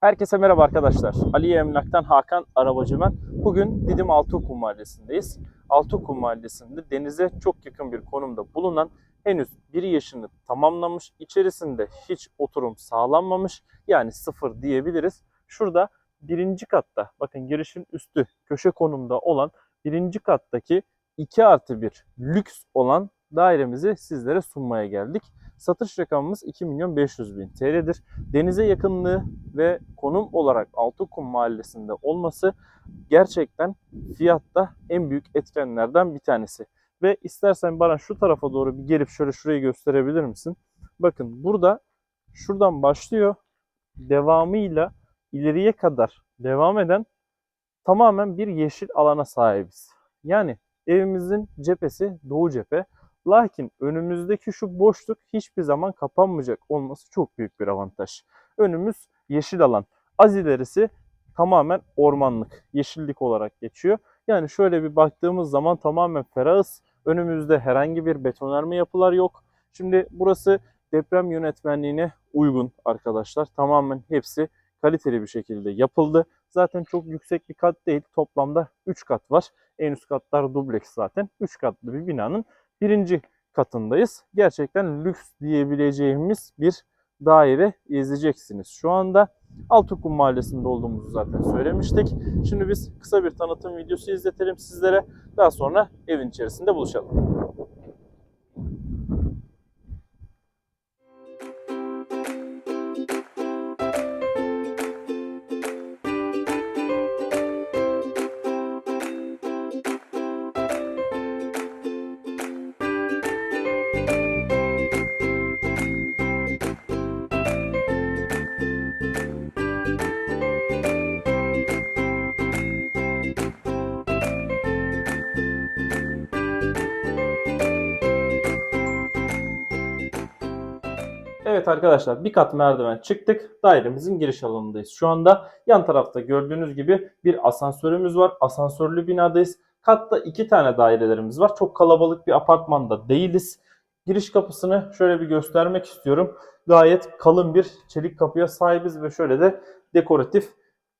Herkese merhaba arkadaşlar. Ali Emlak'tan Hakan Arabacı ben. Bugün Didim Altıokul Mahallesi'ndeyiz. Altıokul Mahallesi'nde denize çok yakın bir konumda bulunan henüz bir yaşını tamamlamış, içerisinde hiç oturum sağlanmamış yani sıfır diyebiliriz. Şurada birinci katta bakın girişin üstü köşe konumda olan birinci kattaki 2 artı 1 lüks olan dairemizi sizlere sunmaya geldik. Satış rakamımız 2 milyon 500 bin TL'dir. Denize yakınlığı ve konum olarak Altıkum Mahallesi'nde olması gerçekten fiyatta en büyük etkenlerden bir tanesi. Ve istersen bana şu tarafa doğru bir gelip şöyle şurayı gösterebilir misin? Bakın burada şuradan başlıyor devamıyla ileriye kadar devam eden tamamen bir yeşil alana sahibiz. Yani evimizin cephesi doğu cephe. Lakin önümüzdeki şu boşluk hiçbir zaman kapanmayacak olması çok büyük bir avantaj. Önümüz yeşil alan. Az ilerisi tamamen ormanlık, yeşillik olarak geçiyor. Yani şöyle bir baktığımız zaman tamamen ferahız. Önümüzde herhangi bir betonarme yapılar yok. Şimdi burası deprem yönetmenliğine uygun arkadaşlar. Tamamen hepsi kaliteli bir şekilde yapıldı. Zaten çok yüksek bir kat değil. Toplamda 3 kat var. En üst katlar dubleks zaten. 3 katlı bir binanın birinci katındayız. Gerçekten lüks diyebileceğimiz bir daire izleyeceksiniz. Şu anda Altıkum Mahallesi'nde olduğumuzu zaten söylemiştik. Şimdi biz kısa bir tanıtım videosu izletelim sizlere. Daha sonra evin içerisinde buluşalım. Evet arkadaşlar bir kat merdiven çıktık. Dairemizin giriş alanındayız. Şu anda yan tarafta gördüğünüz gibi bir asansörümüz var. Asansörlü binadayız. Katta iki tane dairelerimiz var. Çok kalabalık bir apartmanda değiliz. Giriş kapısını şöyle bir göstermek istiyorum. Gayet kalın bir çelik kapıya sahibiz ve şöyle de dekoratif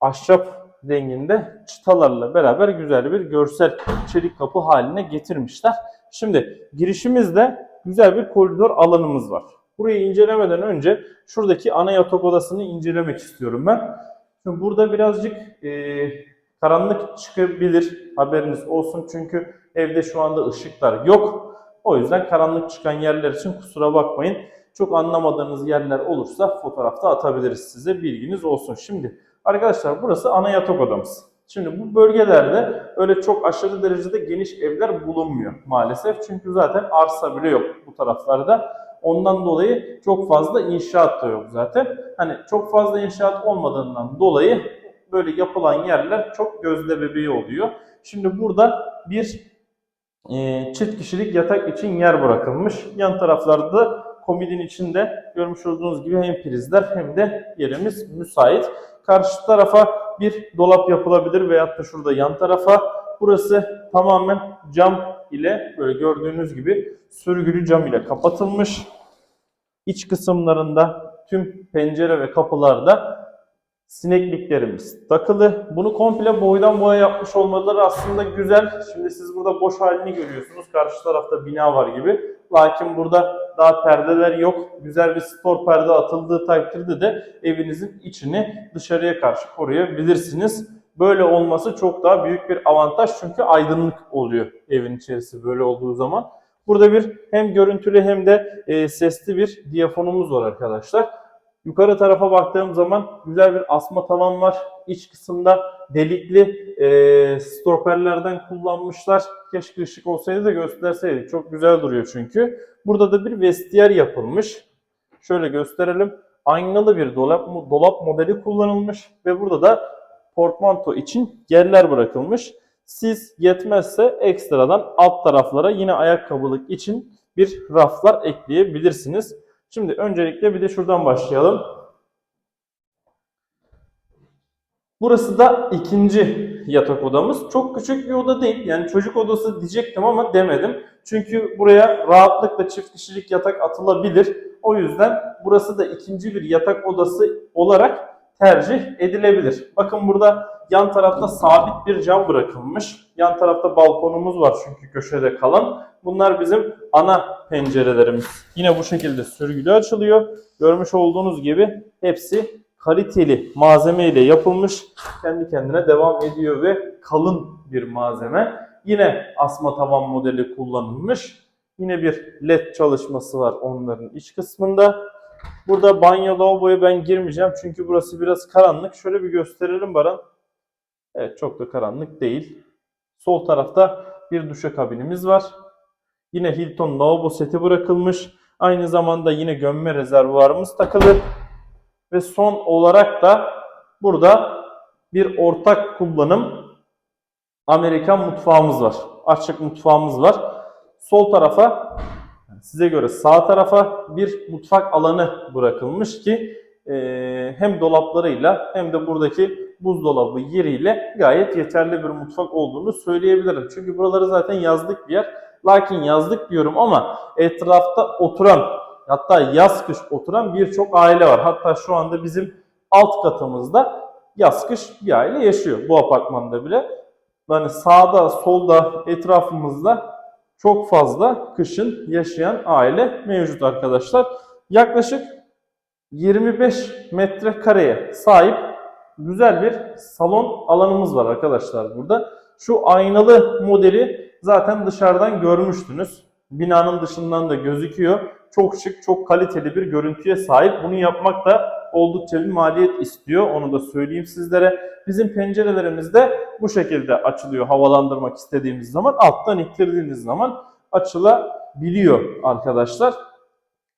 ahşap renginde çıtalarla beraber güzel bir görsel çelik kapı haline getirmişler. Şimdi girişimizde güzel bir koridor alanımız var. Burayı incelemeden önce şuradaki ana yatak odasını incelemek istiyorum ben. Şimdi burada birazcık e, karanlık çıkabilir haberiniz olsun çünkü evde şu anda ışıklar yok. O yüzden karanlık çıkan yerler için kusura bakmayın. Çok anlamadığınız yerler olursa fotoğrafta atabiliriz size bilginiz olsun. Şimdi arkadaşlar burası ana yatak odamız. Şimdi bu bölgelerde öyle çok aşırı derecede geniş evler bulunmuyor maalesef. Çünkü zaten arsa bile yok bu taraflarda. Ondan dolayı çok fazla inşaat da yok zaten. Hani çok fazla inşaat olmadığından dolayı böyle yapılan yerler çok gözle bebeği oluyor. Şimdi burada bir e, çift kişilik yatak için yer bırakılmış. Yan taraflarda da içinde görmüş olduğunuz gibi hem prizler hem de yerimiz müsait. Karşı tarafa bir dolap yapılabilir veyahut da şurada yan tarafa. Burası tamamen cam ile böyle gördüğünüz gibi sürgülü cam ile kapatılmış. İç kısımlarında tüm pencere ve kapılarda sinekliklerimiz takılı. Bunu komple boydan boya yapmış olmaları aslında güzel. Şimdi siz burada boş halini görüyorsunuz. Karşı tarafta bina var gibi. Lakin burada daha perdeler yok. Güzel bir spor perde atıldığı takdirde de evinizin içini dışarıya karşı koruyabilirsiniz. Böyle olması çok daha büyük bir avantaj çünkü aydınlık oluyor evin içerisi böyle olduğu zaman. Burada bir hem görüntülü hem de e, sesli bir diyafonumuz var arkadaşlar. Yukarı tarafa baktığım zaman güzel bir asma tavan var. İç kısımda delikli e, stoperlerden kullanmışlar. Keşke ışık olsaydı da gösterseydik. Çok güzel duruyor çünkü. Burada da bir vestiyer yapılmış. Şöyle gösterelim. Aynalı bir dolap, dolap modeli kullanılmış ve burada da portmanto için yerler bırakılmış. Siz yetmezse ekstradan alt taraflara yine ayakkabılık için bir raflar ekleyebilirsiniz. Şimdi öncelikle bir de şuradan başlayalım. Burası da ikinci yatak odamız. Çok küçük bir oda değil. Yani çocuk odası diyecektim ama demedim. Çünkü buraya rahatlıkla çift kişilik yatak atılabilir. O yüzden burası da ikinci bir yatak odası olarak tercih edilebilir. Bakın burada yan tarafta sabit bir cam bırakılmış. Yan tarafta balkonumuz var çünkü köşede kalan. Bunlar bizim ana pencerelerimiz. Yine bu şekilde sürgülü açılıyor. Görmüş olduğunuz gibi hepsi kaliteli malzeme ile yapılmış. Kendi kendine devam ediyor ve kalın bir malzeme. Yine asma tavan modeli kullanılmış. Yine bir led çalışması var onların iç kısmında. Burada banyo lavaboya ben girmeyeceğim çünkü burası biraz karanlık. Şöyle bir gösterelim Baran. Evet çok da karanlık değil. Sol tarafta bir duşakabinimiz var. Yine Hilton lavabo seti bırakılmış. Aynı zamanda yine gömme rezervuarımız takılı. Ve son olarak da burada bir ortak kullanım Amerikan mutfağımız var. Açık mutfağımız var. Sol tarafa size göre sağ tarafa bir mutfak alanı bırakılmış ki e, hem dolaplarıyla hem de buradaki buzdolabı yeriyle gayet yeterli bir mutfak olduğunu söyleyebilirim. Çünkü buraları zaten yazlık bir yer. Lakin yazlık diyorum ama etrafta oturan hatta yaz kış oturan birçok aile var. Hatta şu anda bizim alt katımızda yaz kış bir aile yaşıyor bu apartmanda bile. Yani sağda solda etrafımızda çok fazla kışın yaşayan aile mevcut arkadaşlar. Yaklaşık 25 metrekareye sahip güzel bir salon alanımız var arkadaşlar burada. Şu aynalı modeli zaten dışarıdan görmüştünüz. Binanın dışından da gözüküyor. Çok şık, çok kaliteli bir görüntüye sahip. Bunu yapmak da oldukça bir maliyet istiyor. Onu da söyleyeyim sizlere. Bizim pencerelerimiz de bu şekilde açılıyor havalandırmak istediğimiz zaman. Alttan ittirdiğiniz zaman açılabiliyor arkadaşlar.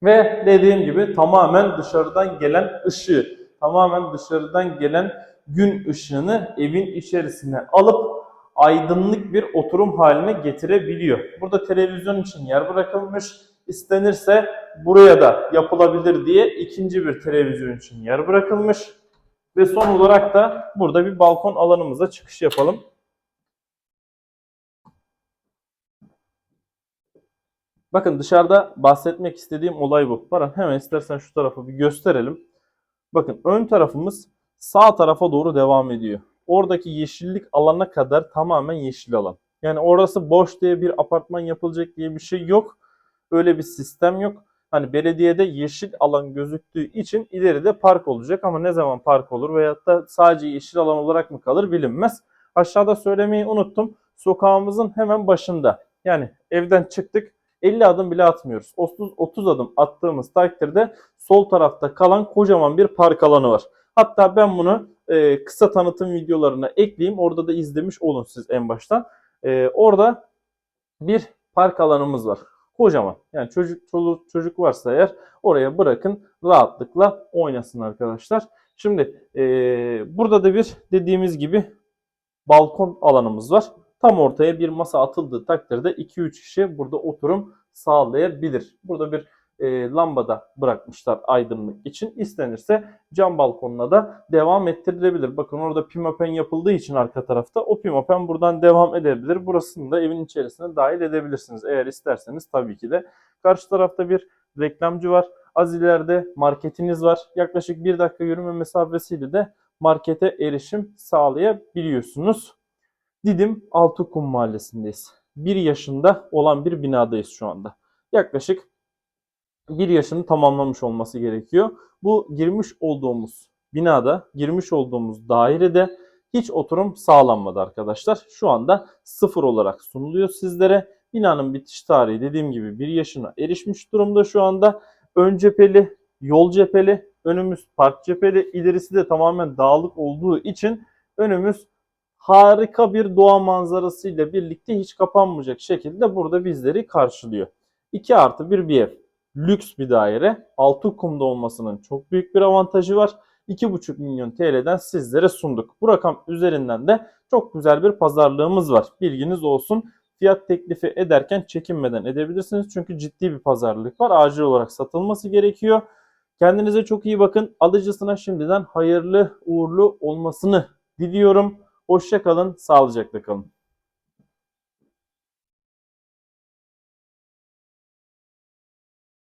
Ve dediğim gibi tamamen dışarıdan gelen ışığı, tamamen dışarıdan gelen gün ışığını evin içerisine alıp aydınlık bir oturum haline getirebiliyor. Burada televizyon için yer bırakılmış. İstenirse buraya da yapılabilir diye ikinci bir televizyon için yer bırakılmış. Ve son olarak da burada bir balkon alanımıza çıkış yapalım. Bakın dışarıda bahsetmek istediğim olay bu. Baran hemen istersen şu tarafı bir gösterelim. Bakın ön tarafımız sağ tarafa doğru devam ediyor. Oradaki yeşillik alana kadar tamamen yeşil alan. Yani orası boş diye bir apartman yapılacak diye bir şey yok. Öyle bir sistem yok. Hani belediyede yeşil alan gözüktüğü için ileride park olacak ama ne zaman park olur veyahut da sadece yeşil alan olarak mı kalır bilinmez. Aşağıda söylemeyi unuttum. Sokağımızın hemen başında. Yani evden çıktık 50 adım bile atmıyoruz. 30, 30 adım attığımız takdirde sol tarafta kalan kocaman bir park alanı var. Hatta ben bunu e, kısa tanıtım videolarına ekleyeyim. Orada da izlemiş olun siz en baştan. E, orada bir park alanımız var. Kocaman. Yani çocuk çoluk çocuk varsa eğer oraya bırakın rahatlıkla oynasın arkadaşlar. Şimdi e, burada da bir dediğimiz gibi balkon alanımız var. Tam ortaya bir masa atıldığı takdirde 2-3 kişi burada oturum sağlayabilir. Burada bir e, lambada bırakmışlar aydınlık için. İstenirse cam balkonuna da devam ettirilebilir. Bakın orada pimapen yapıldığı için arka tarafta o pimapen buradan devam edebilir. Burasını da evin içerisine dahil edebilirsiniz. Eğer isterseniz tabii ki de. Karşı tarafta bir reklamcı var. Az ileride marketiniz var. Yaklaşık bir dakika yürüme mesafesiyle de markete erişim sağlayabiliyorsunuz. Didim Altıkum Mahallesi'ndeyiz. 1 yaşında olan bir binadayız şu anda. Yaklaşık 1 yaşını tamamlamış olması gerekiyor. Bu girmiş olduğumuz binada, girmiş olduğumuz dairede hiç oturum sağlanmadı arkadaşlar. Şu anda sıfır olarak sunuluyor sizlere. Binanın bitiş tarihi dediğim gibi 1 yaşına erişmiş durumda şu anda. Ön cepheli, yol cepheli, önümüz park cepheli, ilerisi de tamamen dağlık olduğu için önümüz harika bir doğa manzarasıyla birlikte hiç kapanmayacak şekilde burada bizleri karşılıyor. 2 artı 1 bir ev. Lüks bir daire. Altı kumda olmasının çok büyük bir avantajı var. 2,5 milyon TL'den sizlere sunduk. Bu rakam üzerinden de çok güzel bir pazarlığımız var. Bilginiz olsun. Fiyat teklifi ederken çekinmeden edebilirsiniz. Çünkü ciddi bir pazarlık var. Acil olarak satılması gerekiyor. Kendinize çok iyi bakın. Alıcısına şimdiden hayırlı uğurlu olmasını diliyorum. Hoşça kalın, sağlıcakla kalın.